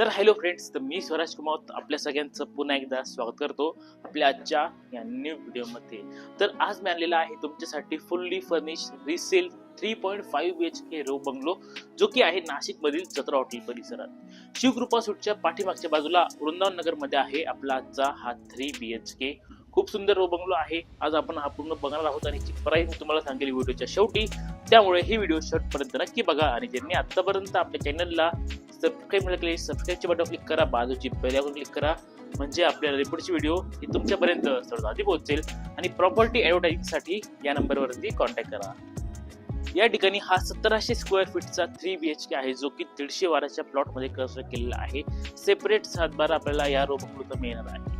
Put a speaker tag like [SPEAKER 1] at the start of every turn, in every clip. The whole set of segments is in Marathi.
[SPEAKER 1] तर हॅलो फ्रेंड्स तर मी स्वराज कुमार आपल्या सगळ्यांचं पुन्हा एकदा स्वागत करतो आपल्या आजच्या या न्यू व्हिडिओमध्ये तर आज मी आणलेला आहे तुमच्यासाठी fully furnish resale three point five B H K row bungalow जो की आहे नाशिकमधील जत्रा हॉटेल परिसरात. शिवकृपा सूटच्या पाठीमागच्या बाजूला वृंदावन नगरमध्ये आहे आपला आजचा हा थ्री बी एच के खूप सुंदर रो बंगलो आहे. आज आपण हा पूर्ण बघणार आहोत आणि याची प्राईस मी तुम्हाला सांगेल व्हिडिओच्या शेवटी. त्यामुळे ही व्हिडिओ शेवटपर्यंत नक्की बघा आणि ज्यांनी आतापर्यंत आपल्या चॅनलला सबस्क्राईब केले सबस्क्राईबचे बटन क्लिक करा बाजूची बेलआयकॉन क्लिक करा. म्हणजे आपल्या रिपोर्टची व्हिडिओ ही तुमच्यापर्यंत सर्वात आधी पोहोचेल. आणि प्रॉपर्टी ॲडव्हर्टाईजसाठी या नंबरवरती कॉन्टॅक्ट करा. या ठिकाणी हा सतराशे स्क्वेअर फीटचा थ्री बी एच के आहे जो की दीडशे वाराच्या प्लॉटमध्ये कन्स्ट्रक्ट केलेला आहे. सेपरेट सातबारा आपल्याला या रोपकृत मिळणार आहे.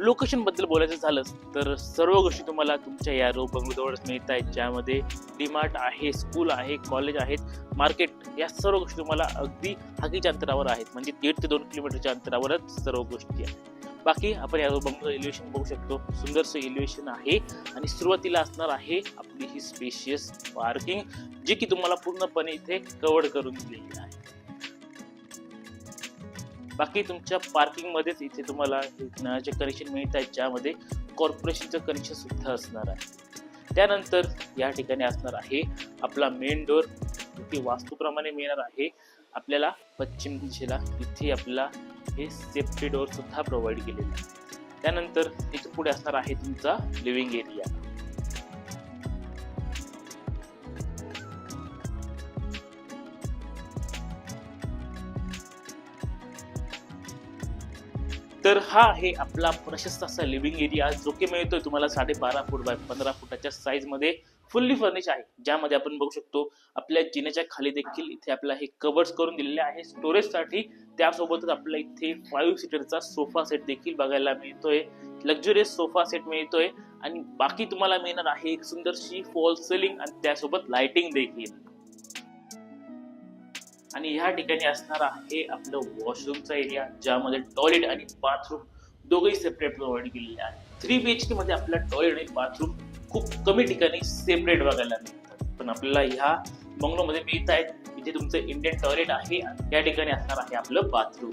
[SPEAKER 1] लोकेशनबद्दल बोलायचं झालं तर सर्व गोष्टी तुम्हाला तुमच्या या रो बंगलोजवळच मिळत आहेत ज्यामध्ये डीमार्ट आहे स्कूल आहे कॉलेज आहेत मार्केट या सर्व गोष्टी तुम्हाला अगदी हाकीच्या अंतरावर आहेत. म्हणजे दीड ते दोन किलोमीटरच्या अंतरावरच सर्व गोष्टी आहेत. बाकी आपण या रो बंगलो एलिव्हेशन बघू शकतो. सुंदरसं एलिव्हेशन आहे आणि सुरुवातीला असणार आहे आपली ही स्पेशियस पार्किंग जी की तुम्हाला पूर्णपणे इथे कव्हर करून दिलेली आहे. बाकी तुमच्या पार्किंगमध्येच इथे तुम्हाला एक नळाचे कनेक्शन मिळत आहेत ज्यामध्ये कॉर्पोरेशनचं कनेक्शन सुद्धा असणार आहे. त्यानंतर या ठिकाणी असणार आहे आपला मेन डोर की वास्तूप्रमाणे मिळणार आहे आपल्याला पश्चिम दिशेला. इथे आपल्याला हे सेफ्टी डोर सुद्धा प्रोव्हाइड केलेलं आहे. त्यानंतर इथे पुढे असणार आहे तुमचा लिव्हिंग एरिया तर हा आहे आपला प्रशस्त असा लिव्हिंग एरिया जो की मिळतोय तुम्हाला साडेबारा फूट बाय पंधरा फुटाच्या साईजमध्ये फुल्ली फर्निश आहे. ज्यामध्ये आपण बघू शकतो आपल्या जिन्याच्या खाली देखील इथे आपल्याला हे कवर्स करून दिलेले आहे स्टोरेजसाठी त्यासोबतच आपल्या इथे फाईव्ह सीटरचा सोफा सेट देखील बघायला मिळतोय. लक्झुरियस सोफा सेट मिळतोय. आणि बाकी तुम्हाला मिळणार आहे एक सुंदरशी फॉल सेलिंग आणि त्यासोबत लाइटिंग देखील. आणि ह्या ठिकाणी असणारा आहे आपलं वॉशरूमचा एरिया ज्यामध्ये टॉयलेट आणि बाथरूम दोघेही सेपरेट प्रोव्हाइड केलेले आहेत. थ्री बी एच के मध्ये आपला टॉयलेट आणि बाथरूम खूप कमी ठिकाणी सेपरेट बघायला मिळतात. पण आपल्याला ह्या बंगलोमध्ये मिळत आहेत. इथे तुमचं इंडियन टॉयलेट आहे आणि या ठिकाणी असणार आहे आपलं बाथरूम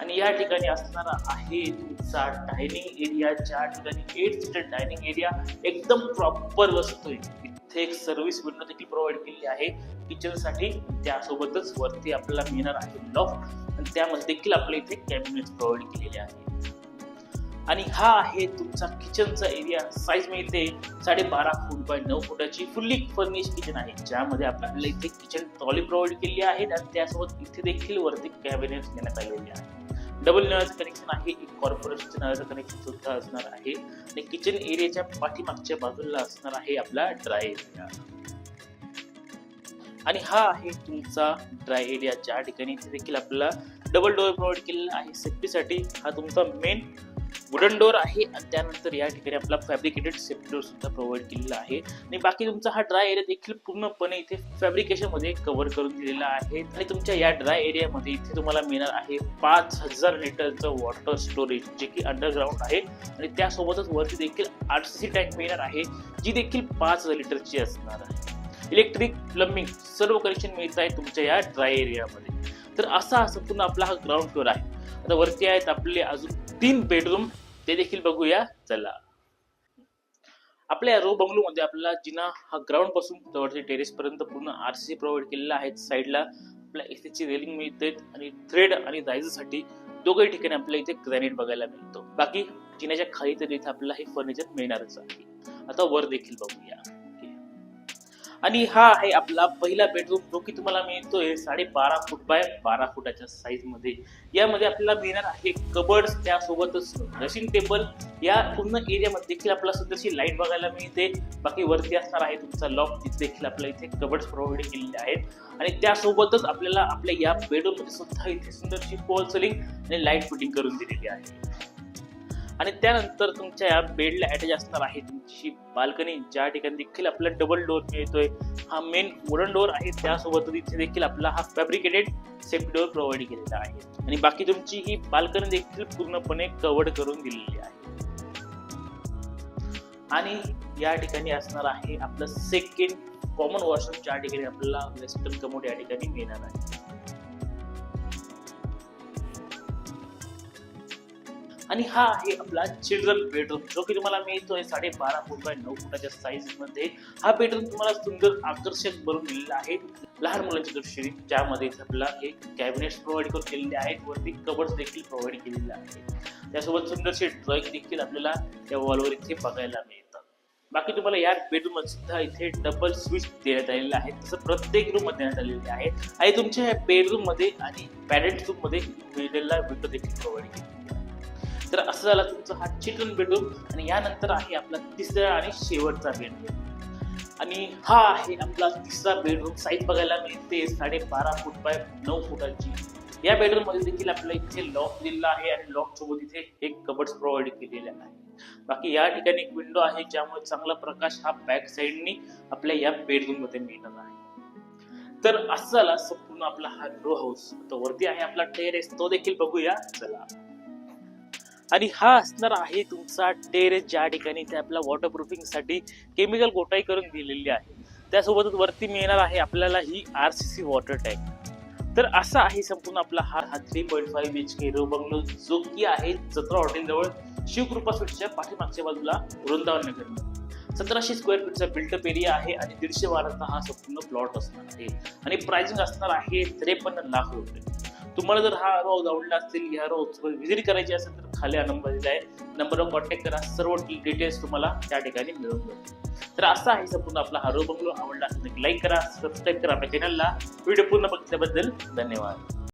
[SPEAKER 1] आणि या ठिकाणी असणारा आहे तुमचा डायनिंग एरिया ज्या ठिकाणी एट सीटर डायनिंग एरिया एकदम प्रॉपर बसतोय इथे एक सर्व्हिस विंडो देखील प्रोव्हाइड केली आहे. किचनसाठी त्यासोबतच वरती आपल्याला मिळणार आहे लॉफ्ट आणि त्यामध्ये देखील आपल्या इथे कॅबिनेट प्रोव्हाइड केलेले आहे. आणि हा आहे तुमचा किचनचा एरिया साईज मिळते साडेबारा फूट बाय नऊ फुटाची. फुल्ली फर्निश किचन आहे. ज्यामध्ये आपल्याला इथे किचन ट्रॉली प्रोव्हाइड केली आहे आणि त्यासोबत इथे देखील वरती कॅबिनेट देण्यात आलेले आहे. डबल नळाचं कनेक्शन आहे एक कॉर्पोरेशनचं नळाचं कनेक्शन सुद्धा असणार आहे. आणि किचन एरियाच्या पाठीमागच्या बाजूला असणार आहे आपला ड्राय एरिया आणि हा आहे तुमचा ड्राय एरिया ज्या ठिकाणी इथे देखील आपल्याला डबल डोअर प्रोव्हाइड केलेला आहे. सेफ्टीसाठी हा तुमचा मेन वुडन डोअर आहे. आणि त्यानंतर या ठिकाणी आपला फॅब्रिकेटेड सेफ्टी डोअर सुद्धा प्रोव्हाइड केलेला आहे. आणि बाकी तुमचा हा ड्राय एरिया देखील पूर्णपणे इथे फॅब्रिकेशनमध्ये कव्हर करून दिलेला आहे. आणि तुमच्या या ड्राय एरियामध्ये इथे तुम्हाला मिळणार आहे पाच हजार लिटरचं वॉटर स्टोरेज जे की अंडरग्राऊंड आहे. आणि त्यासोबतच वरती देखील आर सी टँक मिळणार आहे जी देखील पाच हजार लिटरची असणार आहे. इलेक्ट्रिक प्लंबिंग सर्व कनेक्शन मिळत आहे तुमच्या या ड्राय एरियामध्ये तर असा संपूर्ण आपला हा ग्राउंड फ्लोअर आहे. आता वरती आहेत आपले अजून तीन बेडरूम ते देखील बघूया. चला. आपल्या रो बंगलो मध्ये आपल्याला जिना हा ग्राउंडपासून जवळच्या टेरेस पर्यंत पूर्ण आर सी प्रोव्हाइड केलेला आहे. साईडला आपल्या एसीची रेलिंग मिळते आणि थ्रेड आणि साठी दोघही ठिकाणी आपल्याला इथे ग्रॅनेट बघायला मिळतो. बाकी जिन्याच्या खाली तरी इथे आपल्याला हे फर्निचर मिळणारच आहे. आता वर देखील बघूया. आणि हा आहे आपला पहिला बेडरूम जो की तुम्हाला मिळतोय साडे बारा फूट बाय बारा फुटाच्या साईजमध्ये. यामध्ये आपल्याला मिळणार आहे कबर्ड त्यासोबतच ड्रेसिंग टेबल या पूर्ण एरियामध्ये देखील आपल्याला सुंदरशी लाइट बघायला मिळते. बाकी वरती असणार आहे तुमचा लॉक तिथे देखील आपल्या इथे कबर्ड प्रोव्हाइड केलेले आहेत. आणि त्यासोबतच आपल्याला आपल्या या बेडरूममध्ये सुद्धा इथे सुंदरशी फॉल सेलिंग आणि लाइट फिटिंग करून दिलेली आहे. आणि त्यानंतर तुमच्या या बेडला अटॅच असणार आहे तुमची बाल्कनी. ज्या ठिकाणी देखील आपल्याला डबल डोअर मिळतोय हा मेन वुडन डोअर आहे. त्यासोबत तिथे देखील आपला हा फॅब्रिकेटेड सेफ्टी डोअर प्रोव्हाइड केलेला आहे. आणि बाकी तुमची ही बाल्कनी देखील पूर्णपणे कव्हर्ड करून दिलेली आहे. आणि या ठिकाणी असणार आहे आपलं सेकंड कॉमन वॉशरूम ज्या ठिकाणी आपल्याला वेस्टर्न कमोड या ठिकाणी मिळणार आहे. आणि हा आहे आपला चिल्ड्रन बेडरूम जो की तुम्हाला मिळतोय साडेबारा फूट बाय नऊ फुटाच्या साईजमध्ये. हा बेडरूम तुम्हाला सुंदर आकर्षक बनवून दिलेला आहे. लहान मुलांची दृष्टीने ज्यामध्ये आपल्याला आपला हे कॅबिनेट्स प्रोव्हाइड करून केलेले आहेत. वरती कबर्स देखील प्रोव्हाइड केलेले आहेत. त्यासोबत सुंदरसे ड्रॉइंग देखील आपल्याला त्या वॉलवर इथे बघायला मिळतात बाकी तुम्हाला या बेडरूम सुद्धा इथे डबल स्विच देण्यात आलेले आहे. तसं प्रत्येक रूममध्ये देण्यात आलेले आहे. आणि तुमच्या या बेडरूममध्ये आणि पॅरेंट रूममध्ये मिळलेला विंडो देखील प्रोव्हाइड केली तर असं झाला तुमचा हा चिल्ड्रन बेडरूम आणि यानंतर आहे आपला तिसरा आणि शेवटचा बेडरूम आणि हा आहे आपला तिसरा बेडरूम साईज बघायला मिळते साडेबारा फूट बाय नऊ फुटाची. या बेडरूममध्ये देखील आपल्याला इथे लॉक दिलेला आहे आणि लॉक सोबत इथे एक कबर्ड प्रोव्हाइड केलेले आहे. बाकी या ठिकाणी एक विंडो आहे ज्यामुळे चांगला प्रकाश हा बॅक साईडनी आपल्या या बेडरूममध्ये मिळणार आहे. तर असं झाला संपूर्ण आपला हा रो हाऊस तो वरती आहे आपला टेरेस तो देखील बघूया. चला. आणि हा असणार आहे तुमचा टेरेस ज्या ठिकाणी ते आपल्या वॉटरप्रूफिंगसाठी केमिकल गोटाई करून दिलेली आहे. त्यासोबतच वरती मिळणार आहे आपल्याला ही R C C water tank तर असा आहे संपूर्ण आपला हा हा three point five H K row bungalow जो की आहे जत्रा हॉटेलजवळ शिवकृपा स्वीटच्या पाठीमागच्या बाजूला वृंदावन नगर. सतराशे स्क्वेअर फीटचा बिल्टअप एरिया आहे आणि दीडशे वाराचा हा संपूर्ण प्लॉट असणार आहे. आणि प्राइसिंग असणार आहे त्रेपन्न लाख रुपये. तुम्हाला जर हा रो आवडला असेल या रो व्हिजिट करायची असेल तर खाली नंबर दिला आहे. नंबरवर कॉन्टॅक्ट करा. सर्व डिटेल्स तुम्हाला त्या ठिकाणी मिळून जातील. तर असा आहे संपूर्ण आपला हा रो बंगलो. आवडला असेल लाईक करा सबस्क्राईब करा आपल्या चॅनलला व्हिडिओ पूर्ण बघितल्याबद्दल धन्यवाद.